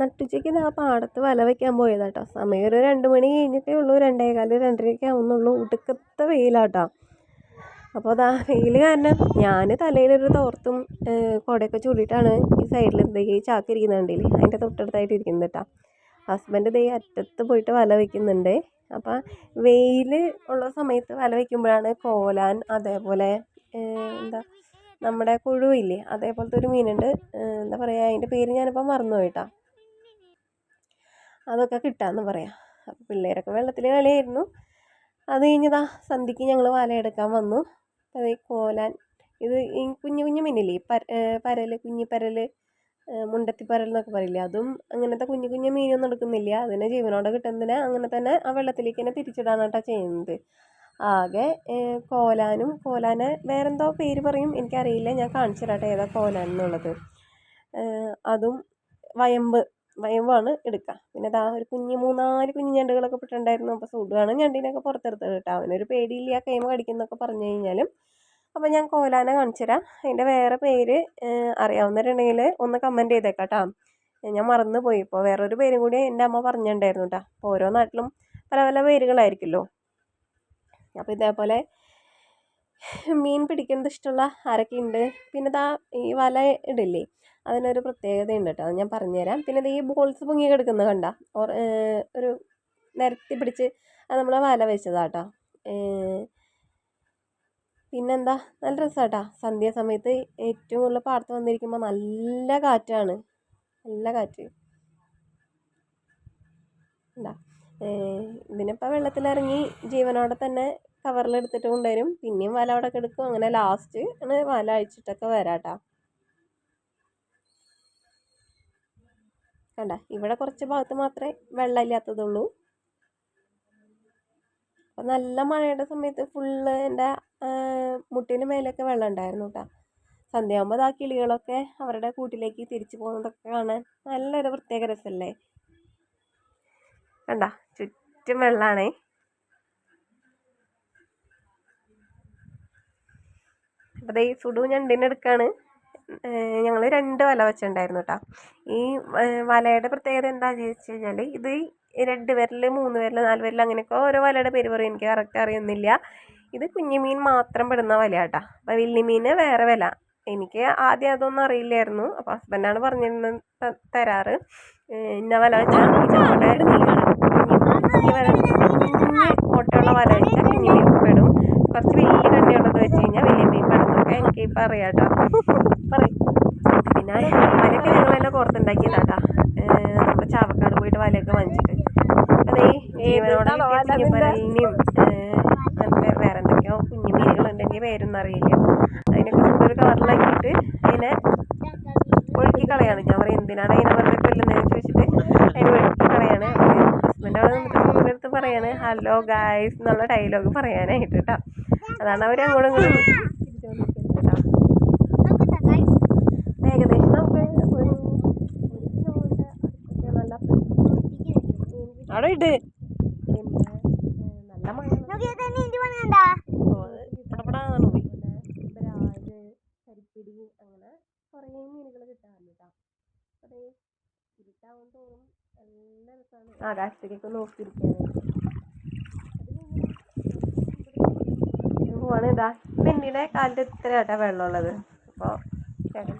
നട്ടുച്ചയ്ക്ക് ഞാൻ പാടത്ത് വല വയ്ക്കാൻ പോയതാട്ടോ. സമയം ഒരു രണ്ട് മണി കഴിഞ്ഞിട്ടേ ഉള്ളൂ. രണ്ടേകാൽ രണ്ടരയൊക്കെ ആവുന്നുള്ളൂ. ഒടുക്കത്തെ വെയിലാട്ടോ. അപ്പോൾ അതാ വെയിൽ കാരണം ഞാൻ തലയിലൊരു തോർത്തും കുടയൊക്കെ ചൂടിയിട്ടാണ് ഈ സൈഡിൽ എന്തെങ്കിലും ഈ ചാക്ക് ഇരിക്കുന്ന കണ്ടില്ലേ? അതിന്റെ തൊട്ടടുത്തായിട്ട് ഇരിക്കുന്നത് കേട്ടോ. ഹസ്ബൻഡ് ദേ അറ്റത്ത് പോയിട്ട് വല വയ്ക്കുന്നുണ്ട് അപ്പം വെയിൽ ഉള്ള സമയത്ത് വല വയ്ക്കുമ്പോഴാണ് കോലാൻ അതേപോലെ എന്താ നമ്മുടെ കുഴുവില്ലേ അതേപോലത്തെ ഒരു മീനുണ്ട്. എന്താ പറയുക അതിന്റെ പേര് ഞാനിപ്പോൾ മറന്നുപോയിട്ടാ അതൊക്കെ കിട്ടാമെന്ന് പറയാം. അപ്പോൾ പിള്ളേരൊക്കെ വെള്ളത്തിൽ കളിയായിരുന്നു. അത് കഴിഞ്ഞതാ സന്ധ്യയ്ക്ക് ഞങ്ങൾ വലയെടുക്കാൻ വന്നു. അത് കോലാൻ ഇത് ഈ കുഞ്ഞു കുഞ്ഞു മീനില്ലേ പര പരൽ കുഞ്ഞിപ്പരൽ മുണ്ടത്തിപ്പരൽ എന്നൊക്കെ പറയില്ലേ അതും അങ്ങനത്തെ കുഞ്ഞു കുഞ്ഞു മീനൊന്നും എടുക്കുന്നില്ല. അതിനെ ജീവനോടെ കിട്ടുന്നതിന് അങ്ങനെ തന്നെ ആ വെള്ളത്തിലേക്ക് തന്നെ തിരിച്ചിടാനായിട്ടാണ് ചെയ്യുന്നത്. ആകെ കോലാനും കോലാനെ വേറെന്തോ പേര് പറയും. എനിക്കറിയില്ല. ഞാൻ കാണിച്ചു തരാട്ടെ ഏതാ കോലാൻ എന്നുള്ളത്. അതും വയമ്പ് വയമ്പാണ് എടുക്കുക പിന്നെ ദാ ഒരു കുഞ്ഞ് മൂന്നാൽ കുഞ്ഞ് ഞണ്ടുകളൊക്കെ പെട്ടിട്ടുണ്ടായിരുന്നു. അപ്പോൾ സുഖമാണ് ഞണ്ടിനൊക്കെ പുറത്തെടുത്തത് കേട്ടോ. അവനൊരു പേടിയില്ല കൈമ കടിക്കുന്നൊക്കെ പറഞ്ഞു കഴിഞ്ഞാലും. അപ്പോൾ ഞാൻ കോലാനെ കാണിച്ചു തരാം. അതിന്റെ വേറെ പേര് അറിയാവുന്നവരുണ്ടെങ്കിൽ ഒന്ന് കമന്റ് ചെയ്തേക്കാം കേട്ടോ. ഞാൻ മറന്നു പോയി ഇപ്പോൾ വേറൊരു പേരും കൂടി എന്റെ അമ്മ പറഞ്ഞിട്ടുണ്ടായിരുന്നു കേട്ടോ. അപ്പോൾ ഓരോ നാട്ടിലും പല പല പേരുകളായിരിക്കുമല്ലോ. അപ്പോൾ ഇതേപോലെ മീൻ പിടിക്കുന്നത് ഇഷ്ടമുള്ള ആരൊക്കെ ഉണ്ട്? പിന്നെ ദാ ഈ വല ഇടില്ലേ? അതിനൊരു പ്രത്യേകതയുണ്ട് കേട്ടോ അത് ഞാൻ പറഞ്ഞുതരാം. പിന്നെ ഈ ബോൾസ് പൊങ്ങി കിടക്കുന്നത് കണ്ട ഒരു നിരത്തി പിടിച്ച് അത് നമ്മൾ വല വെച്ചതാട്ടോ പിന്നെന്താ? നല്ല രസമാട്ടാ സന്ധ്യാസമയത്ത് ഏറ്റവും കൂടുതൽ പാടത്ത് വന്നിരിക്കുമ്പോൾ നല്ല കാറ്റാണ്. നല്ല കാറ്റ്. എന്താ ഇതിനിപ്പോൾ വെള്ളത്തിലിറങ്ങി ജീവനോടെ തന്നെ കവറിലെടുത്തിട്ട് കൊണ്ടുവരും. പിന്നെയും വല അവിടെ കിടക്കും. അങ്ങനെ ലാസ്റ്റ് ആണ് വല അഴിച്ചിട്ടൊക്കെ വരാട്ടാ കണ്ട ഇവിടെ കുറച്ച് ഭാഗത്ത് മാത്രമേ വെള്ളമില്ലാത്തതുള്ളൂ. അപ്പം നല്ല മഴയുടെ സമയത്ത് ഫുള്ള് എന്റെ മുട്ടിന് മേലൊക്കെ വെള്ളം ഉണ്ടായിരുന്നു കേട്ടോ. സന്ധ്യയാകുമ്പോൾ ആ കിളികളൊക്കെ അവരുടെ കൂട്ടിലേക്ക് തിരിച്ചു പോകുന്നതൊക്കെ കാണാൻ നല്ലൊരു പ്രത്യേക രസമല്ലേ? കണ്ട ചുറ്റും വെള്ളമാണേ അപ്പോൾ ദേ സുഡു ഞണ്ടിനെടുക്കാണ് ഞങ്ങൾ രണ്ട് വല വെച്ചിട്ടുണ്ടായിരുന്നു കേട്ടോ ഈ വലയുടെ പ്രത്യേകത എന്താണെന്ന് ചോദിച്ചു കഴിഞ്ഞാൽ ഇത് രണ്ട് വിരൽ മൂന്ന് വിരൽ നാല് വിരൽ അങ്ങനെയൊക്കെ ഓരോ വലയുടെ പേര് പറയും. എനിക്ക് കറക്റ്റ് അറിയുന്നില്ല ഇത് കുഞ്ഞുമീൻ മാത്രം പെടുന്ന വല കേട്ടോ അപ്പോൾ വലിയ വേറെ വില. എനിക്ക് ആദ്യം അതൊന്നും അറിയില്ലായിരുന്നു. അപ്പോൾ ഹസ്ബൻഡാണ് പറഞ്ഞിരുന്നത് തരാറ്. ഇന്ന വല വെച്ചാൽ കുഞ്ഞു വല വെച്ചാൽ കുഞ്ഞു മീൻ പെടും. കുറച്ച് വലിയ കണ്ണിയുള്ളത് വെച്ച് കഴിഞ്ഞാൽ വലിയ മീൻ പെടുന്നൊക്കെ എനിക്ക് ഇപ്പം അറിയാം കേട്ടോ പിന്നെ വലയൊക്കെ ഞങ്ങൾ തന്നെ പുറത്തുണ്ടാക്കിയതാട്ടാ നമ്മുടെ ചാവക്കാട് പോയിട്ട് വലയൊക്കെ വാങ്ങിച്ചിട്ട്. അതേ ജീവനോടെ കുഞ്ഞിപ്പരലിനെയും അങ്ങനത്തെ വേറെ എന്തൊക്കെയോ കുഞ്ഞു മീനുകൾ ഉണ്ടെങ്കിൽ പേരൊന്നും അറിയില്ല. അതിനൊക്കെ ഒരു കവറിലാക്കിയിട്ട് അതിനെ ഒഴുക്കി കളയാണ്. ഞാൻ പറയും എന്തിനാണ് അതിനെ വെറുതെ കൊല്ലുന്നതെന്ന് ചോദിച്ചിട്ട് അതിനെ ഒഴുക്കി കളയാണ്. ഹസ്ബൻഡ് അവിടെ നിന്നിട്ട് ഫോണിന്റെ അടുത്ത് പറയാണ് ഹലോ ഗായ്സ് എന്നുള്ള ഡയലോഗ് പറയാനായിട്ട് കേട്ടോ അതാണ് അവർ അങ്ങോട്ടും ഇങ്ങോട്ടും ഏകദേശം നമുക്ക് ഒരു നല്ല അവിടെ ഇട്ട് പിന്നെ നല്ല മഴ കരിപ്പിടി അങ്ങനെ കുറേ മീനുകൾ കിട്ടാറുണ്ട് കേട്ടോ അതേ ഇരുട്ടാവും തോറും നല്ല രസമാണ് ആകാശത്തേക്കൊക്കെ നോക്കിയിരിക്കാനായിട്ട് പോവാണ്. ഇതാ പെണ്ണിയുടെ കാലിൽ ഇത്ര കേട്ടോ വെള്ളമുള്ളത്? അപ്പോൾ ചേട്ടൻ